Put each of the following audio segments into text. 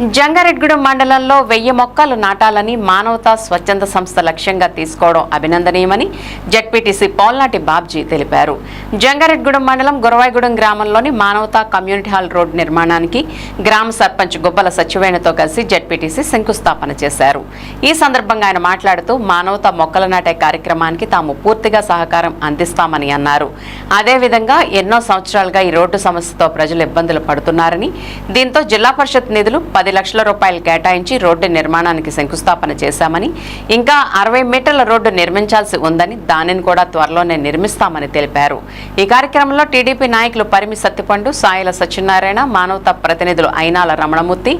జంగారెడ్గూడెం మండలంలో వెయ్యి మొక్కలు నాటాలని మానవతా స్వచ్ఛంద సంస్థ లక్ష్యంగా తీసుకోవడం అభినందనీయమని జడ్పీటీసీ పోల్నాటి బాబ్జీ తెలిపారు. జంగారెడ్గూడెం మండలం గురవాయిగూడెం గ్రామంలోని మానవతా కమ్యూనిటీ హాల్ రోడ్ నిర్మాణానికి గ్రామ సర్పంచ్ గుబ్బల సచివేణతో కలిసి జడ్పీటీసీ శంకుస్థాపన చేశారు. ఈ సందర్భంగా ఆయన మాట్లాడుతూ మానవతా మొక్కలు నాటే కార్యక్రమానికి తాము పూర్తిగా సహకారం అందిస్తామని అన్నారు. అదేవిధంగా ఎన్నో సంవత్సరాలుగా ఈ రోడ్డు సమస్యతో ప్రజలు ఇబ్బందులు పడుతున్నారని దీంతో జిల్లా పరిషత్ నిధులు పది లక్షల రూపాయలు కేటాయించి రోడ్డు నిర్మాణానికి శంకుస్థాపన చేశామని ఇంకా అరవై మీటర్ల రోడ్డు నిర్మించాల్సి ఉందని దానిని కూడా త్వరలోనే నిర్మిస్తామని తెలిపారు. ఈ కార్యక్రమంలో టీడీపీ నాయకులు పరిమి సత్తిపండు సాయిల సత్యనారాయణ మానవతా ప్రతినిధులు అయినాల రమణమూర్తి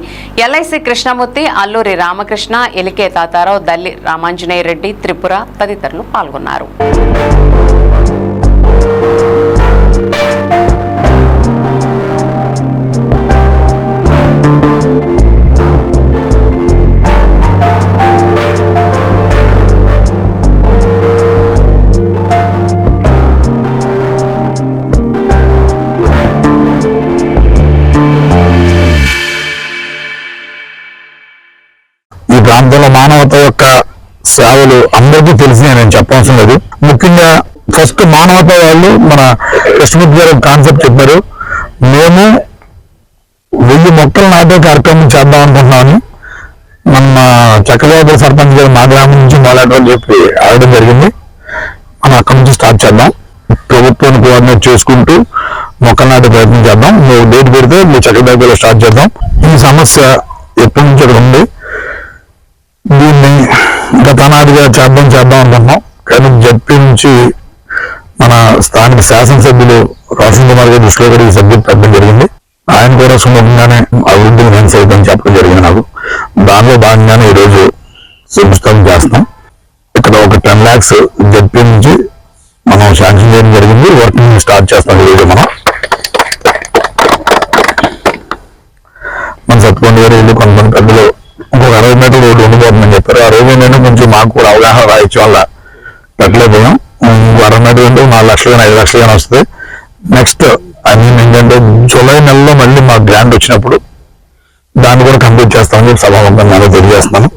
ఎల్ఐసి కృష్ణమూర్తి అల్లూరి రామకృష్ణ ఎలికే తాతారావు దల్లి రామాంజనేయ రెడ్డి త్రిపుర తదితరులు పాల్గొన్నారు. ప్రాంతంలో మానవత యొక్క సేవలు అందరికీ తెలిసినాయి నేను చెప్పవలసిన లేదు. ముఖ్యంగా ఫస్ట్ మానవత వాళ్ళు మన కృష్ణమూర్తి గారు కాన్సెప్ట్ చెప్పారు. మేము వెయ్యి మొక్కలు నాటే కార్యక్రమం చేద్దాం అనుకుంటున్నామని మన చక్రవర్తి సర్పంచ్ గారు మా గ్రామం నుంచి మొదలెట్టని చెప్పి ఆడడం జరిగింది. మనం అక్కడి నుంచి స్టార్ట్ చేద్దాం. ప్రభుత్వాన్ని కోఆర్డినేట్ చేసుకుంటూ మొక్కలు నాటే ప్రయత్నం చేద్దాం. నువ్వు డేట్ పెడితే మీ చక్రవర్తిలో స్టార్ట్ చేద్దాం. ఈ సమస్య ఎప్పటి నుంచి ఉంది. గతనాదిగా చేద్దాం చేద్దాం అనుకుంటున్నాం. కానీ జడ్పీ నుంచి మన స్థానిక శాసనసభ్యులు రోషన్ కుమార్ గారి దృష్టిలో కూడా ఈ సబ్జెక్ట్ పెట్టడం జరిగింది. ఆయన కూడా సుముఖంగానే అభివృద్ధిని నేను సైతం చెప్పడం జరిగింది నాకు. దానిలో భాగంగానే ఈరోజు శంకుస్థాపన చేస్తున్నాం. ఇక్కడ ఒక టెన్ ల్యాక్స్ జడ్పీ నుంచి మనం శాంక్షన్ చేయడం జరిగింది. వర్కింగ్ స్టార్ట్ చేస్తాం ఈరోజు మనం మన సత్తుకొండ గారు వెళ్ళి కొంతమంది పెద్దలు ఇంకొక అరవై మీటర్లు రోడ్డు ఉండిపోతుందని చెప్పారు ఆ రోజు నాకు కూడా అవగాహన రాయించే వల్ల పెట్టలేకపోయాం ఇంకో అరవై ఉంటే నాలుగు లక్షలు ఐదు లక్షలు కానీ వస్తుంది నెక్స్ట్ ఐ మీన్ ఏంటంటే జూలై నెలలో మళ్ళీ మా గ్రాండ్ వచ్చినప్పుడు దాన్ని కూడా కంప్లీట్ చేస్తామని చెప్పి సభాముఖంగా నేను తెలియజేస్తున్నాను.